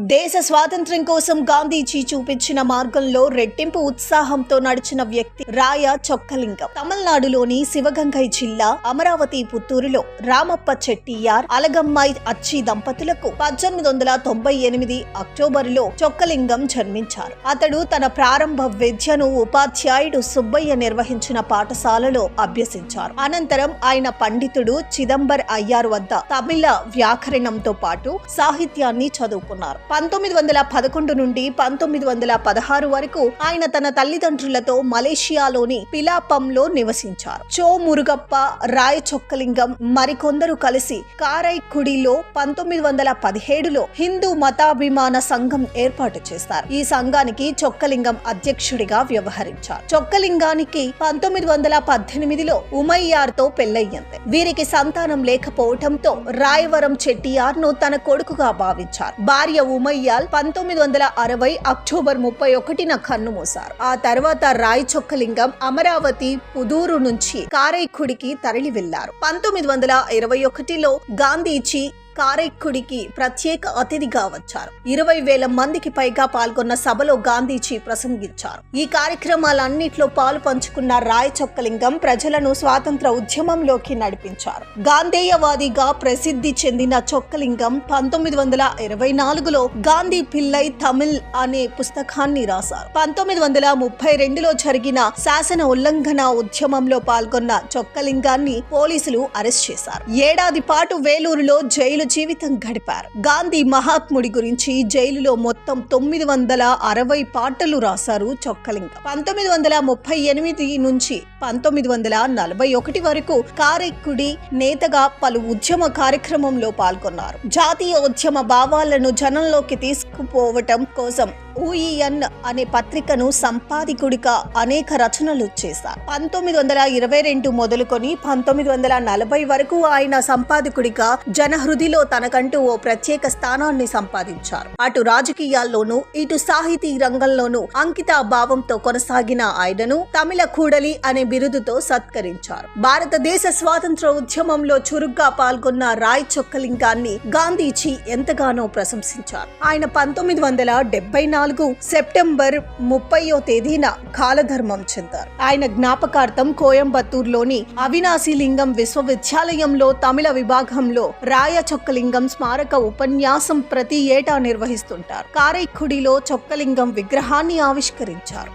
దేశ స్వాతంత్ర్యం కోసం గాంధీజీ చూపించిన మార్గంలో రెట్టింపు ఉత్సాహంతో నడిచిన వ్యక్తి రాయ చొక్కలింగం. తమిళనాడులోని శివగంగై జిల్లా అమరావతి పుత్తూరులో రామప్ప చెట్టియార్ అలగమ్మాయి అచ్చి దంపతులకు పద్దెనిమిది వందల తొంభై ఎనిమిది అక్టోబరులో చొక్కలింగం జన్మించారు. అతడు తన ప్రారంభ విద్యను ఉపాధ్యాయుడు సుబ్బయ్య నిర్వహించిన పాఠశాలలో అభ్యసించారు. అనంతరం ఆయన పండితుడు చిదంబర్ అయ్యార్ వద్ద తమిళ వ్యాకరణంతో పాటు సాహిత్యాన్ని చదువుకున్నారు. పంతొమ్మిది వందల పదకొండు నుండి పంతొమ్మిది వందల పదహారు వరకు ఆయన తన తల్లిదండ్రులతో మలేషియాలోని పిలాపంలో నివసించారు. చో మురుగప్ప రాయ చొక్కలింగం మరికొందరు కలిసి కారైకుడిలో పంతొమ్మిది వందల పదిహేడులో హిందూ మతాభిమాన సంఘం ఏర్పాటు చేస్తారు. ఈ సంఘానికి చొక్కలింగం అధ్యక్షుడిగా వ్యవహరించారు. చొక్కలింగానికి పంతొమ్మిది వందల పద్దెనిమిదిలో ఉమయ్యార్తో పెళ్ళయ్యింది వీరికి సంతానం లేకపోవటంతో రాయవరం చెట్టియార్ను తన కొడుకుగా భావించారు. భార్య ఉమయ్యాల్ పంతొమ్మిది వందల అరవై అక్టోబర్ ముప్పై ఒకటిన కన్నుమూశారు ఆ తర్వాత రాయ్ చొక్కలింగం అమరావతి పుదూరు నుంచి కారైకుడికి తరలి వెళ్ళారు పంతొమ్మిది వందల ఇరవై ఒకటిలో గాంధీజీ కారైక్కుడికి ప్రత్యేక అతిథిగా వచ్చారు. ఇరవై వేల మందికి పైగా పాల్గొన్న సభలో గాంధీజీ ప్రసంగించారు. ఈ కార్యక్రమాలన్నిట్లో పాలు పంచుకున్న రాయ్ చొక్కలింగం ప్రజలను స్వాతంత్ర ఉద్యమంలోకి నడిపించారు. గాంధేయవాదిగా ప్రసిద్ధి చెందిన చొక్కలింగం పంతొమ్మిది వందల ఇరవై నాలుగులో గాంధీ పిల్లై తమిళ్ అనే పుస్తకాన్ని రాశారు. పంతొమ్మిది వందల ముప్పై రెండులో జరిగిన శాసన ఉల్లంఘన ఉద్యమంలో పాల్గొన్న చొక్కలింగాన్ని పోలీసులు అరెస్ట్ చేశారు. ఏడాది పాటు వేలూరులో జైలు జీవితం గడిపారు. గాంధీ మహాత్ముడి గురించి జైలులో మొత్తం తొమ్మిది వందల అరవై పాటలు రాశారు చొక్కలింగం. పంతొమ్మిది వందల ముప్పై ఎనిమిది నుంచి పంతొమ్మిది వందల నలభై ఒకటి వరకు కారెక్కుడి నేతగా పలు ఉద్యమ కార్యక్రమంలో పాల్గొన్నారు. జాతీయ ఉద్యమ భావాలను జనంలోకి తీసుకుపోవటం కోసం ఊఈఎన్ అనే పత్రికను సంపాదికుడిగా అనేక రచనలు చేశారు. పంతొమ్మిది వందల ఇరవై రెండు మొదలుకొని పంతొమ్మిది వందల నలభై వరకు ఆయన సంపాదకుడిగా జనహృదిలో తనకంటూ ఓ ప్రత్యేక స్థానాన్ని సంపాదించారు. అటు రాజకీయాల్లోనూ ఇటు సాహితీ రంగంలోనూ అంకిత భావంతో కొనసాగిన ఆయనను తమిళ కూడలి అనే బిరుదుతో సత్కరించారు. భారతదేశ స్వాతంత్ర ఉద్యమంలో చురుగ్గా పాల్గొన్న రాయ్ చొక్కలింగాన్ని గాంధీజీ ఎంతగానో ప్రశంసించారు. ఆయన పంతొమ్మిది వందల డెబ్బై నాలుగు సెప్టెంబర్ ముప్పయో తేదీన కాలధర్మం చెందారు. ఆయన జ్ఞాపకార్థం కోయంబత్తూరులోని అవినాశి లింగం విశ్వవిద్యాలయంలో తమిళ విభాగంలో రాయ చొక్కలింగం స్మారక ఉపన్యాసం ప్రతి ఏటా నిర్వహిస్తుంటారు. కారైక్కుడిలో చొక్కలింగం విగ్రహాన్ని ఆవిష్కరించారు.